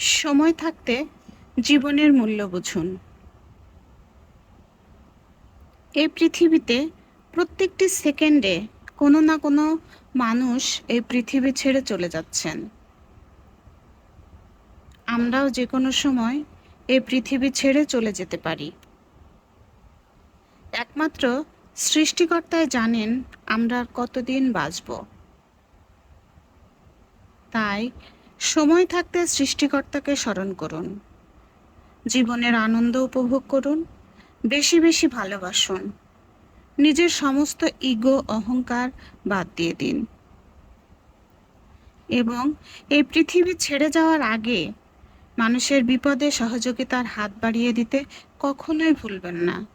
সময় থাকতে জীবনের মূল্য বুঝুন। এই পৃথিবীতে প্রত্যেকটি সেকেন্ডে কোনো না কোনো মানুষ এই পৃথিবী ছেড়ে চলে যাচ্ছেন। আমরাও যে কোনো সময় এই পৃথিবী ছেড়ে চলে যেতে পারি। একমাত্র সৃষ্টিকর্তাই জানেন আমরা কতদিন বাঁচব। তাই সময় থাকতে সৃষ্টিকর্তাকে স্মরণ করুন। জীবনের আনন্দ উপভোগ করুন। বেশি বেশি ভালোবাসুন। নিজের সমস্ত ইগো, অহংকার বাদ দিয়ে দিন। এবং এই পৃথিবী ছেড়ে যাওয়ার আগে মানুষের বিপদে সহযোগিতার হাত বাড়িয়ে দিতে কখনোই ভুলবেন না।